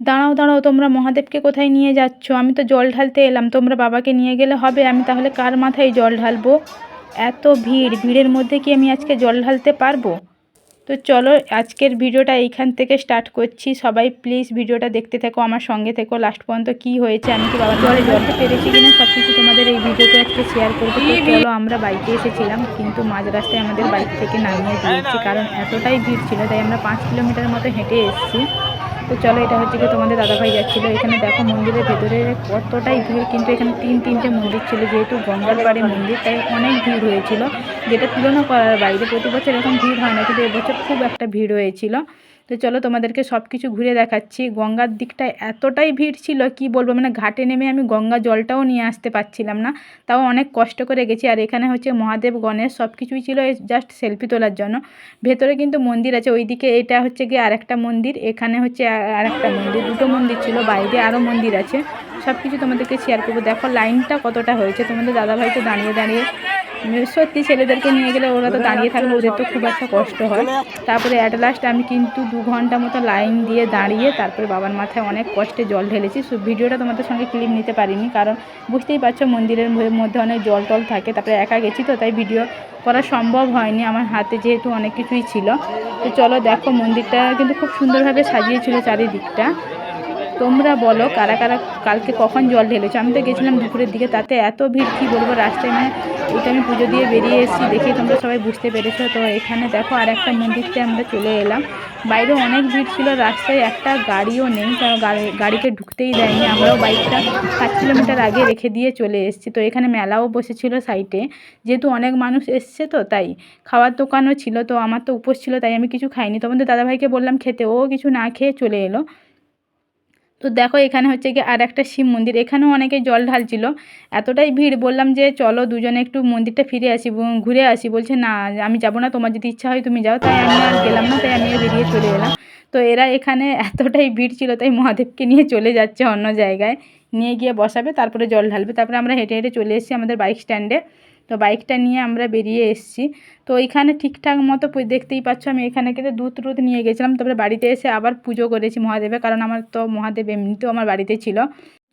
দাঁড়াও দাঁড়াও তোমরা মহাদেবকে কোথায় নিয়ে যাচ্ছ? আমি তো জল ঢালতে এলাম তোমরা বাবাকে নিয়ে গেলে হবে? আমি তাহলে কার মাথায় জল ঢালবো? এত ভিড় ভিড়ের মধ্যে কি আমি আজকে জল ঢালতে পারব? তো চলো আজকের ভিডিওটা এইখান থেকে স্টার্ট করছি। সবাই প্লিজ ভিডিওটা দেখতে থেকো আমার সঙ্গে থেকো। লাস্ট পর্যন্ত কি হয়েছে আমি কি বাবা জলে জলটা পেরেছি কিনা সব কিছু তোমাদের এই ভিডিওতে আজকে শেয়ার করব। চলো আমরা বাইকে এসেছিলাম কিন্তু মাঝ রাস্তায় আমাদের বাইক থেকে নামিয়ে দিয়েছি কারণ এতটাই ভিড় ছিল তাই আমরা পাঁচ কিলোমিটার মতো হেঁটে এসেছি। তো চলো, এটা হচ্ছে কি তোমাদের দাদাভাই যাচ্ছিল। এখানে দেখো মন্দিরের ভেতরে কতটাই ভিড়, কিন্তু এখানে তিন, তিনটে মন্দির ছিল, যেহেতু গঙ্গার পাড়ে মন্দির, তাই অনেক ভিড় হয়েছিল। যেটা তুলনা করার বাইরে, প্রতি বছর এরকম ভিড় হয় না, কিন্তু এবছর খুব একটা ভিড় হয়েছিল। তো চলো তোমাদেরকে সব কিছু ঘুরে দেখাচ্ছি। গঙ্গার দিকটায় এতটাই ভিড় ছিল, কি বলব? মানে ঘাটে নেমে আমি গঙ্গা জলটাও নিয়ে আসতে পারছিলাম না। তাও অনেক কষ্ট করে গেছি। আর এখানে হচ্ছে মহাদেব, গণেশ সব কিছুই ছিল জাস্ট সেলফি তোলার জন্য। ভেতরে কিন্তু মন্দির আছে, ওইদিকে এটা হচ্ছে গিয়ে আরেকটা মন্দির। এখানে হচ্ছে আরেকটা মন্দির, দুটো মন্দির ছিল, বাইরে আরও মন্দির আছে। সব কিছু তোমাদেরকে শেয়ার করব। দেখো লাইনটা কতটা হয়েছে। তোমাদের দাদাভাই তো দাঁড়িয়ে দাঁড়িয়ে সত্যি ছেলেদেরকে নিয়ে গেলে ওরা তো দাঁড়িয়ে থাকলে ওদের তো খুব একটা কষ্ট হয়। তারপরে অ্যাট লাস্ট আমি কিন্তু দু ঘণ্টা মতো লাইন দিয়ে দাঁড়িয়ে তারপরে বাবার মাথায় অনেক কষ্টে জল ঢেলেছি। সো ভিডিওটা তোমাদের সঙ্গে ক্লিপ নিতে পারিনি, কারণ বুঝতেই পারছ মন্দিরের মধ্যে অনেক জল টল থাকে, তারপরে একা গেছি তো, তাই ভিডিও করা সম্ভব হয়নি। আমার হাতে যেহেতু অনেক কিছুই ছিল। তো চলো দেখো মন্দিরটা কিন্তু খুব সুন্দরভাবে সাজিয়েছিল চারিদিকটা। তোমরা বলো, কারা কারা কালকে কখন জল ঢেলেছো? আমি তো গেছিলাম দুপুরের দিকে, তাতে এত ভিড়, কী বলব, রাস্তায় মানে এটা আমি পুজো দিয়ে বেরিয়ে এসেছি দেখে তোমরা সবাই বুঝতে পেরেছ। তো এখানে দেখো আর একটা মন্দিরতে আমরা চলে এলাম। বাইরে অনেক ভিড় ছিল, রাস্তায় একটা গাড়িও নেই, কারণ গাড়িকে ঢুকতেই দেয়নি। আমরাও বাইকটা পাঁচ কিলোমিটার আগে রেখে দিয়ে চলে এসেছি। তো এখানে মেলাও বসেছিল সাইটে। যেহেতু অনেক মানুষ এসছে তো, তাই খাওয়ার দোকানও ছিল, তো আমার তো উপোস ছিল, তাই আমি কিছু খাইনি। তখন তো দাদাভাইকে বললাম খেতে, ও কিছু না খেয়ে চলে এলো। তো দেখো এখানে হচ্ছে কি আর একটা শিব মন্দির। এখানেও অনেকে জল ঢালছিল। এতটাই ভিড় বললাম যে চলো দুজনে একটু মন্দিরটা ফিরে আসি ঘুরে আসি। বলছে, না, আমি যাব না, তোমার যদি ইচ্ছা হয় তুমি যাও। তাই আমি আর গেলাম না, তাই আমি বেরিয়ে চলে এলাম। তো এরা এখানে এতটাই ভিড় ছিল, তাই মহাদেবকে নিয়ে চলে যাচ্ছে অন্য জায়গায়। নিয়ে গিয়ে বসাবে, তারপরে জল ঢালবে। তারপরে আমরা হেঁটে হেঁটে চলে এসেছি আমাদের বাইক স্ট্যান্ডে তো বাইকটা নিয়ে আমরা বেরিয়ে এসেছি। তো এইখানে ঠিকঠাক মতো দেখতেই পাচ্ছ আমি এখানে কিন্তু দুধ টুধ নিয়ে গেছিলাম। তারপরে বাড়িতে এসে আবার পুজো করেছি মহাদেবে কারণ আমার তো মহাদেব এমনিতেও আমার বাড়িতে ছিল।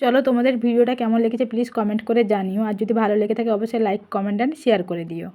চলো তোমাদের ভিডিওটা কেমন লেগেছে প্লিজ কমেন্ট করে জানিও। আর যদি ভালো লেগে থাকে অবশ্যই লাইক কমেন্ট অ্যান্ড শেয়ার করে দিও।